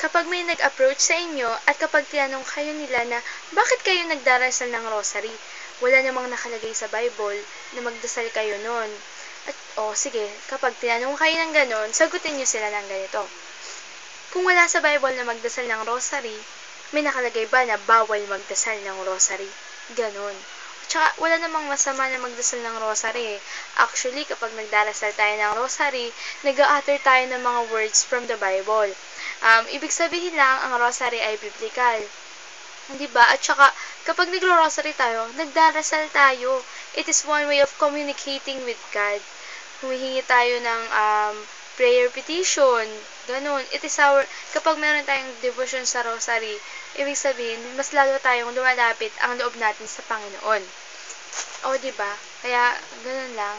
kapag may nag-approach sa inyo at kapag tinanong kayo nila na bakit kayo nagdarasal ng rosary, wala namang nakalagay sa Bible na magdasal kayo nun. At, o oh, sige, kapag tinanong kayo ng ganon, sagutin nyo sila ng ganito. Kung wala sa Bible na magdasal ng rosary, may nakalagay ba na bawal magdasal ng rosary? Ganon. Tsaka, wala namang masama na magdasal ng rosary. Actually, kapag nagdarasal tayo ng rosary, nag-a-utter tayo ng mga words from the Bible. Um, ibig sabihin lang, ang rosary ay biblical. Di ba? At saka, kapag nagro-rosary tayo, nagdarasal tayo. It is one way of communicating with God. Humihingi tayo ng um, prayer petition. Ganun. It is our, kapag meron tayong devotion sa rosary, ibig sabihin, mas lalo tayong lumalapit ang loob natin sa Panginoon. O, di ba? Kaya, ganun lang.